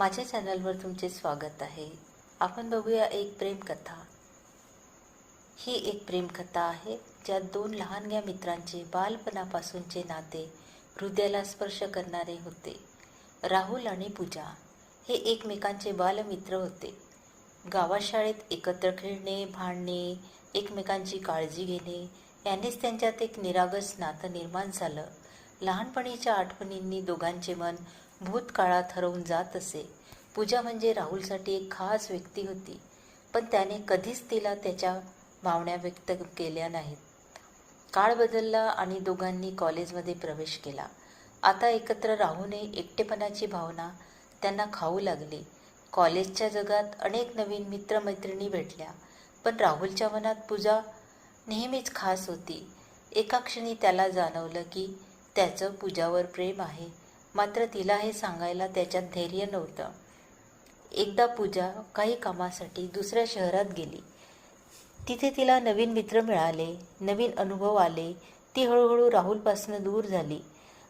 माझ्या चॅनलवर तुमचे स्वागत आहे. आपण बघूया एक प्रेमकथा. ही एक प्रेमकथा आहे ज्यात दोन लहानग्या मित्रांचे बालपणापासूनचे नाते हृदयाला स्पर्श करणारे होते. राहुल आणि पूजा हे एकमेकांचे बालमित्र होते. गावाशाळेत एकत्र खेळणे भांडणे एकमेकांची काळजी घेणे यानेच त्यांच्यात एक निरागस नातं निर्माण झालं. लहानपणीच्या आठवणींनी दोघांचे मन भूतकाळात हरवून जात असे. पूजा म्हणजे राहुलसाठी एक खास व्यक्ती होती. पण त्याने कधीच तिला त्याच्या भावण्या व्यक्त केल्या नाहीत. काळ बदलला आणि दोघांनी कॉलेजमध्ये प्रवेश केला. आता एकत्र राहूनही एकटेपणाची भावना त्यांना खाऊ लागली. कॉलेजच्या जगात अनेक नवीन मित्रमैत्रिणी भेटल्या. पण राहुलच्या मनात पूजा नेहमीच खास होती. एका क्षणी त्याला जाणवलं की त्याचं पूजावर प्रेम आहे. मात्र तिला हे सांगायला त्याच्यात धैर्य नव्हतं. एकदा पूजा काही कामासाठी दुसऱ्या शहरात गेली. तिथे तिला नवीन मित्र मिळाले नवीन अनुभव आले. ती हळूहळू राहुलपासून दूर झाली.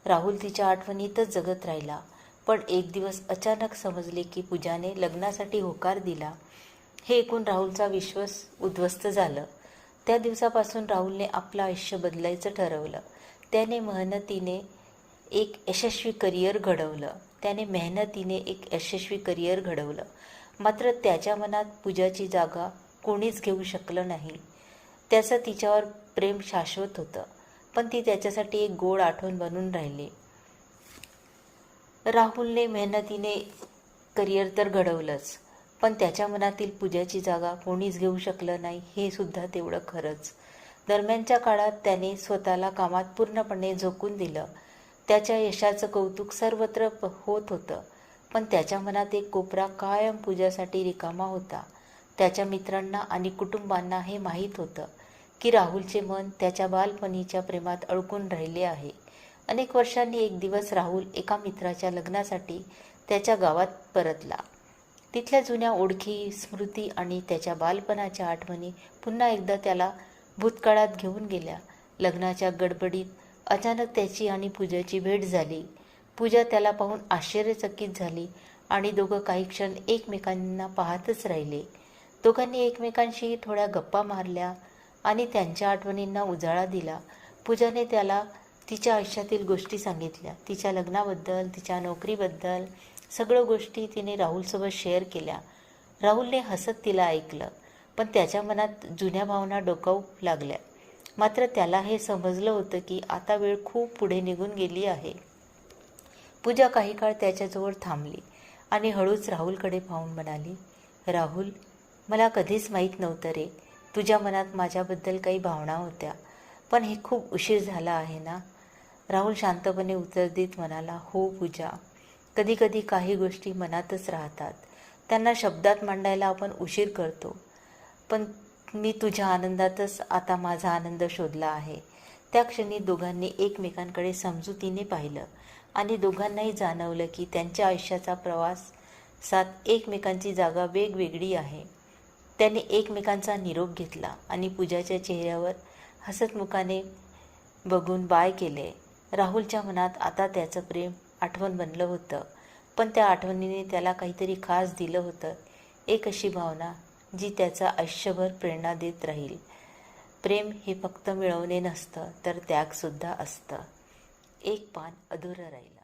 राहुल तिच्या आठवणीतच जगत राहिला. पण एक दिवस अचानक समजले की पूजाने लग्नासाठी होकार दिला. हे ऐकून राहुलचा विश्वास उद्ध्वस्त झालं. त्या दिवसापासून राहुलने आपलं आयुष्य बदलायचं ठरवलं. त्याने मेहनतीने एक यशस्वी करिअर घडवलं. त्याने मेहनतीने एक यशस्वी करिअर घडवलं. मात्र त्याच्या मनात पूजाची जागा कोणीच घेऊ शकलं नाही. त्याचं तिच्यावर प्रेम शाश्वत होतं. पण ती त्याच्यासाठी एक गोड आठवण बनून राहिली. राहुलने मेहनतीने करिअर तर घडवलंच पण त्याच्या मनातील पूजाची जागा कोणीच घेऊ शकलं नाही हे सुद्धा तेवढं खरंच. दरम्यानच्या काळात त्याने स्वतःला कामात पूर्णपणे झोकून दिलं. त्याच्या यशाचं कौतुक सर्वत्र प- होत होतं. पण त्याच्या मनात एक कोपरा कायम पूजासाठी रिकामा होता. त्याच्या मित्रांना आणि कुटुंबांना हे माहीत होतं की राहुलचे मन त्याच्या बालपणीच्या प्रेमात अडकून राहिले आहे. अनेक वर्षांनी एक दिवस राहुल एका मित्राच्या लग्नासाठी त्याच्या गावात परतला. तिथल्या जुन्या ओळखी स्मृती आणि त्याच्या बालपणाच्या आठवणी पुन्हा एकदा त्याला भूतकाळात घेऊन गेल्या. लग्नाच्या गडबडीत अचानक त्याची आणि पूजाची भेट झाली. पूजा त्याला पाहून आश्चर्यचकित झाली आणि दोघं काही क्षण एकमेकांना पाहतच राहिले. दोघांनी एकमेकांशी थोड्या गप्पा मारल्या आणि त्यांच्या आठवणींना उजाळा दिला. पूजाने त्याला तिच्या आयुष्यातील गोष्टी सांगितल्या. तिच्या लग्नाबद्दल तिच्या नोकरीबद्दल सगळं गोष्टी तिने राहुलसोबत शेअर केल्या. राहुलने हसत तिला ऐकलं पण त्याच्या मनात जुन्या भावना डोकावू लागल्या. मात्र त्याला हे समजलं होतं की आता वेळ खूप पुढे निघून गेली आहे. पूजा काही काळ त्याच्याजवळ थांबली आणि हळूच राहुलकडे पाहून म्हणाली राहुल मला कधीच माहीत नव्हतं रे. तुझ्या मनात माझ्याबद्दल काही भावना होत्या पण हे खूप उशीर झाला आहे ना? राहुल शांतपणे उत्तर देत म्हणाला हो पूजा. कधीकधी काही गोष्टी मनातच राहतात. त्यांना शब्दात मांडायला आपण उशीर करतो. पण मी तुझ्या आनंदातच आता माझा आनंद शोधला आहे. त्या क्षणी दोघांनी एकमेकांकडे समजुतीने पाहिलं आणि दोघांनाही जाणवलं की त्यांच्या आयुष्याचा प्रवास सात एकमेकांची जागा वेगवेगळी आहे. त्यांनी एकमेकांचा निरोप घेतला आणि पूजाच्या चेहऱ्यावर हसतमुखाने बघून बाय केले. राहुलच्या मनात आता त्याचं प्रेम आठवण बनलं होतं पण त्या आठवणीने त्याला काहीतरी खास दिलं होतं एक अशी भावना जी त्याचा आयुष्यभर प्रेरणा देत राहील. प्रेम हे फक्त मिळवणे नसतं तर त्यागसुद्धा असतं. एक पान अधुरं राहिलं.